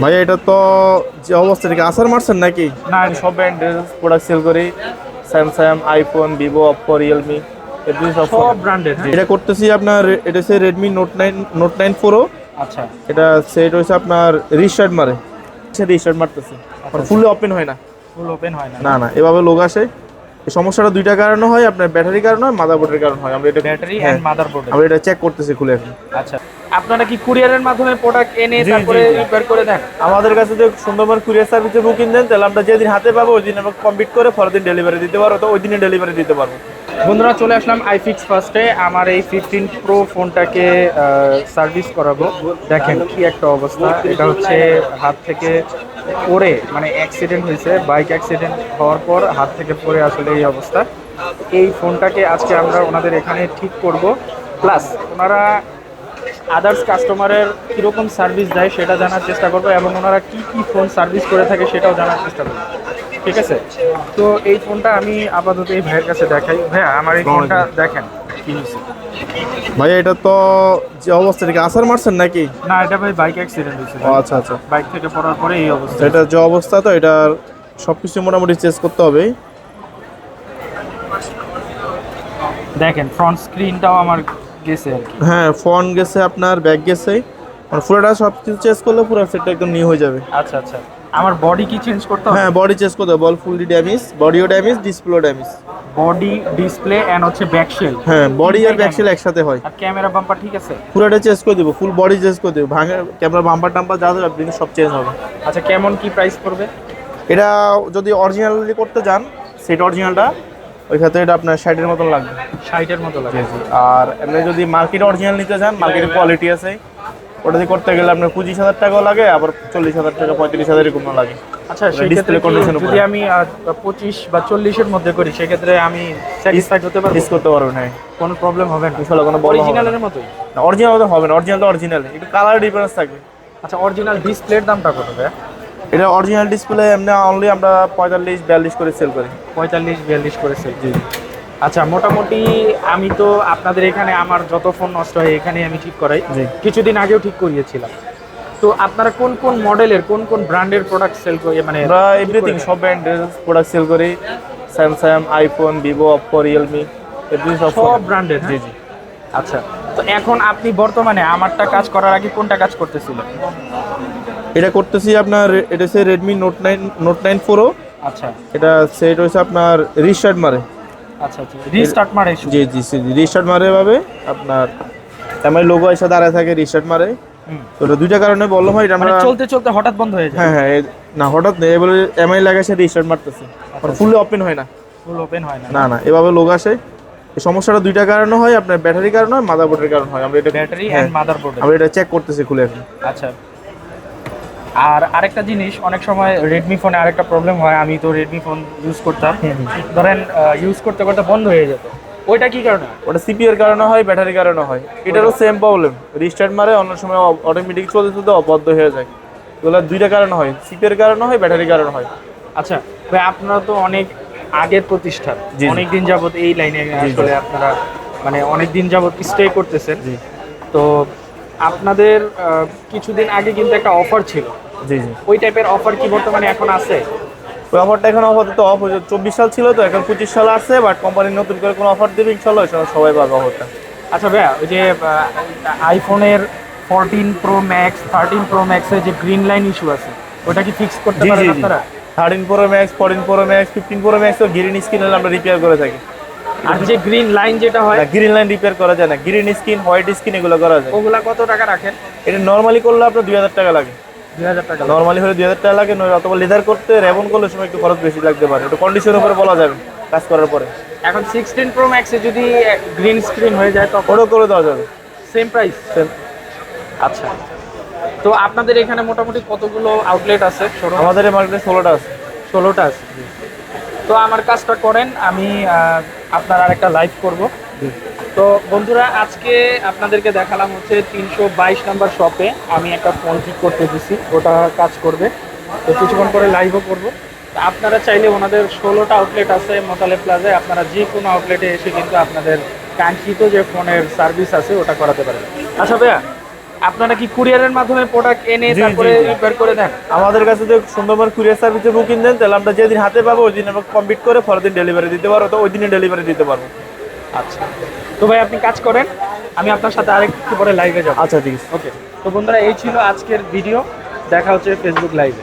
ভাই এটা তো যে অবস্থা থেকে আসার মারছেন নাকি? না আমি সব ব্র্যান্ডের প্রোডাক্ট সেল করি। Samsung iPhone Vivo Oppo Realme এগুলি সব ব্র্যান্ডের এটা করতেছি আপনার এটা হচ্ছে Redmi Note nine Note nine Pro আচ্ছা। এটা সেট হচ্ছে আপনার রিস্টার্ট মারে। সে রিস্টার্ট মারতেছে। ফুললি ওপেন হয় না। ফুল ওপেন হয় না। না না এভাবে লোক আসে। এই সমস্যাটা দুইটা কারণে হয় আপনার ব্যাটারি কারণে হয় মাদারবোর্ডের কারণে হয়। আমরা এটা ব্যাটারি হ্যাঁ, এন্ড মাদারবোর্ড আমরা এটা চেক করতেছি খুলে এখন। আচ্ছা। আপনারা কি কুরিয়ারের মাধ্যমে প্রোডাক্ট এনে তারপরে। রিপেয়ার করে দেন? আমাদের কাছে যে সুন্দরবন কুরিয়ার সার্ভিসে বুকিং দেন তাহলে আমরা যেদিন হাতে পাবো ওই দিন আমরা কমপ্লিট করে পরের দিন ডেলিভারি দিতে পারব তো ওই দিনে ডেলিভারি দিতে পারব। বন্ধুরা চলে আসলাম আইফিক্স ফার্স্টে আমার এই ফিফটিন প্রো ফোনটাকে সার্ভিস করাবো। দেখেন কি একটা অবস্থা। এটা হচ্ছে হাত থেকে পড়ে মানে অ্যাক্সিডেন্ট হয়েছে বাইক অ্যাক্সিডেন্ট হওয়ার পর হাত থেকে পড়ে আসলে এই অবস্থা। এই ফোনটাকে আজকে আমরা ওনাদের এখানে ঠিক করব। প্লাস ওনারা আদার্স কাস্টমারের কীরকম সার্ভিস দেয় সেটা জানার চেষ্টা করব এবং ওনারা কি কি ফোন সার্ভিস করে থাকে সেটাও জানার চেষ্টা করব। ঠিক আছে? তো এই ফোনটা আমি আপাতত এই ভাইয়ের কাছে দেখাই। ভাইয়া আমার এই ফোনটা দেখেন। ভাই এটা তো যে অবস্থা থেকে আসার মারছেন নাকি? না এটা ভাই বাইক অ্যাক্সিডেন্ট হয়েছে ও আচ্ছা আচ্ছা। বাইক থেকে পড়ার পরে এই অবস্থা। এটা যে অবস্থা তো এটার সব কিছু মোটামুটি চেঞ্জ করতে হবে। দেখেন ফ্রন্ট স্ক্রিনটাও আমার গেছে আর কি। হ্যাঁ ফোন গেছে আপনার ব্যাগ গেছে। মানে পুরোটা সব কিছু চেঞ্জ করলে পুরো সেটটা একদম নিউ হয়ে যাবে। আচ্ছা আচ্ছা। আমার বডি কি চেঞ্জ করতে হবে? হ্যাঁ বডি চেঞ্জ করতে হবে। বল ফুললি ড্যামেজ বডিও ড্যামেজ ডিসপ্লেও ড্যামেজ বডি ডিসপ্লে এন্ড হচ্ছে ব্যাক শেল হ্যাঁ বডি আর ব্যাকসেল একসাথে হয়। আর ক্যামেরা বাম্পার ঠিক আছে? পুরোটা চেঞ্জ করে দেবো ফুল বডি চেঞ্জ করে দেবো। ভাঙে ক্যামেরা বাম্পার টাম্পার যা যা জিনিস সব চেঞ্জ হবে। আচ্ছা কেমন কি প্রাইস পড়বে? এটা যদি অরিজিনালি করতে যান সেট অরিজিনালটা ওই ক্ষেত্রে এটা আপনার ষাটের মতন লাগবে। ষাটের মতো লাগবে। আর এমনি যদি মার্কেট অরিজিনাল নিতে চান মার্কেটের কোয়ালিটি আছে। ওটা দিয়ে করতে গেলে আপনার পঁচিশ হাজার টাকাও লাগে আবার চল্লিশ হাজার টাকা পঁয়ত্রিশ হাজার এরকম লাগে। আচ্ছা ওটা সেই display ক্ষেত্রে কি condition উপরে। যদি আমি পঁচিশ বা চল্লিশের মধ্যে করি সেক্ষেত্রে আমি স্যাটিসফাইড হতে পারব? করতে পারবেন হ্যাঁ কোনো প্রবলেম হবে না। ইনশাল্লাহ কোনো অরিজিনালের মতোই? অরিজিনাল তো হবে না অরিজিনাল তো অরিজিনাল একটু কালার ডিফারেন্স থাকবে। আচ্ছা অরিজিনাল ডিসপ্লের দামটা কত ভাই এটা অরিজিনাল ডিসপ্লে এমনি অনলি আমরা পঁয়তাল্লিশ বিয়াল্লিশ করে সেল করি। পঁয়তাল্লিশ বিয়াল্লিশ করেছে জি। আচ্ছা মোটামুটি আমি তো আপনাদের এখানে আমার যত ফোন নষ্ট হয় এখানে আমি ঠিক করাই। কিছুদিন আগেও ঠিক করিয়েছিলাম। তো আপনারা কোন কোন মডেলের কোন কোন ব্র্যান্ডের প্রোডাক্ট সেল করি মানে আমরা এভরিথিং সব ব্র্যান্ডের প্রোডাক্ট সেল করি। Samsung iPhone Vivo Oppo Realme every সব ব্র্যান্ডের জি জি। আচ্ছা তো এখন আপনি বর্তমানে আমারটা কাজ করার আগে কোনটা কাজ করতেছিলেন? এটা করতেছি আপনার এটা হচ্ছে Redmi Note nine Note nine Pro আচ্ছা। এটা সেট হচ্ছে আপনার রিস্টার্ট মারে আচ্ছা আচ্ছা। রিস্টার্ট মারে জি জি রিস্টার্ট মারে ভাবে। আপনার আমার লোগো এসে দাঁড়ায় থাকে রিস্টার্ট মারে। তো দুইটা কারণে বললাম হয় এটা মানে আমরা চলতে চলতে হঠাৎ বন্ধ হয়ে যায়। হ্যাঁ হ্যাঁ না হঠাৎ নেই। এবারে এমআই সে রিস্টার্ট মারতেছে। ফুললি ওপেন হয় না। ফুল ওপেন হয় না। না না এভাবে লোক আসে। এই সমস্যাটা দুইটা কারণে হয় আপনার ব্যাটারি কারণে হয় মাদারবোর্ডের কারণে হয়। আমরা এটা ব্যাটারি এন্ড মাদারবোর্ড আমরা এটা চেক করতেছি খুলে এখন। আচ্ছা। আর আরেকটা জিনিস অনেক সময় রেডমি ফোনে আরেকটা প্রবলেম হয় আমি তো রেডমি ফোন ইউজ করতাম। ধরেন ইউজ করতে করতে বন্ধ হয়ে যেত। ওইটা কি কারণে ওটা সিপি এর কারণে হয় ব্যাটারির কারণে হয়। এটারও সেম প্রবলেম রিস্টার্ট মারে অন্য সময় অটোমেটিক চলতে চলতে বদ্ধ হয়ে যায়। এগুলো দুইটা কারণে হয়। সিপি এর কারণে হয় ব্যাটারির কারণে হয়। আচ্ছা ভাই আপনারা তো অনেক আগের প্রতিষ্ঠান। অনেক দিন যাবত এই লাইনে আসলে আপনারা মানে অনেক দিন যাবত স্টে করতেছেন তো আপনাদের কিছুদিন আগে কিন্তু একটা অফার ছিল। জি জি। ওই টাইপের অফার কি বর্তমানে এখন আছে? ওই অফারটা এখন আপাতত অফ হয়েছে। চব্বিশ সাল ছিল তো এখন পঁচিশ সাল আসছে বাট কোম্পানি নতুন করে কোনো অফার দেবে ইনশাল্লাহ সবাই পাবে অফারটা আচ্ছা ভাইয়া ওই যে আইফোনের fourteen Pro Max thirteen Pro ম্যাক্সের যে গ্রিন লাইন ইস্যু আছে ওটা কি ফিক্স করতে পারেন। আপনারা? Thirteen Pro Max fourteen Pro Max fifteen Pro Max তো গ্রিন স্ক্রিন আমরা রিপেয়ার করে থাকি। আর যে গ্রিন লাইন যেটা হয় গ্রিন লাইন রিপেয়ার করা যায় না। গ্রিন স্ক্রিন হোয়াইট স্ক্রিন এগুলো করা যায়। ওগুলা কত টাকা রাখেন? এটা নর্মালি করলে আপনার দুই হাজার টাকা লাগে। টাকা নর্মালি হলে দুই হাজার টাকা লাগে নয় অথবা লেদার করতে রেবন করলে সময় একটু খরচ বেশি লাগতে পারে। এটা কন্ডিশনের উপরে বলা যাবে কাজ করার পরে। এখন সিক্সটিন প্রো ম্যাক্সে যদি গ্রিন স্ক্রিন হয়ে যায় তখন? ওটাও করে দেওয়া যাবে। Same price Same। আচ্ছা। তো আপনাদের এখানে মোটামুটি কতগুলো আউটলেট আছে? আমাদের মার্কেটে ষোলোটা আছে। ষোলোটা আছে। তো আমার কাজটা করেন আমি আপনার আরেকটা লাইভ করব। তো বন্ধুরা আজকে আপনাদেরকে দেখালাম হচ্ছে তিনশো বাইশ নাম্বার শপে আমি একটা ফোন ঠিক করতে দিছি ওটা কাজ করবে। তো কিছুক্ষণ পরে লাইভও করব। আপনারা চাইলে ওনাদের ষোলোটা আউটলেট আছে মোতালে প্লাজায় আপনারা যে কোনো আউটলেটে এসে কিন্তু আপনাদের কাঙ্ক্ষিত যে ফোনের সার্ভিস আছে ওটা করাতে পারেন। আচ্ছা ভাইয়া আপনারা কি কুরিয়ারের মাধ্যমে প্রোডাক্ট এনে তারপরে। রিপেয়ার করে দেন? আমাদের কাছে যে সুন্দরবন কুরিয়ার সার্ভিসে বুকিং দেন তাহলে আমরা যেদিন হাতে পাবো ওই দিন আমরা কমপ্লিট করে পরের দিন ডেলিভারি দিতে পারব। তো ওই দিনে ডেলিভারি দিতে পারব। আচ্ছা। তো ভাই আপনি কাজ করেন আমি আপনার সাথে আরেকটু পরে লাইভে যাব। আচ্ছা ঠিক আছে। ওকে তো বন্ধুরা এই ছিল আজকের ভিডিও দেখা হচ্ছে ফেসবুক লাইভে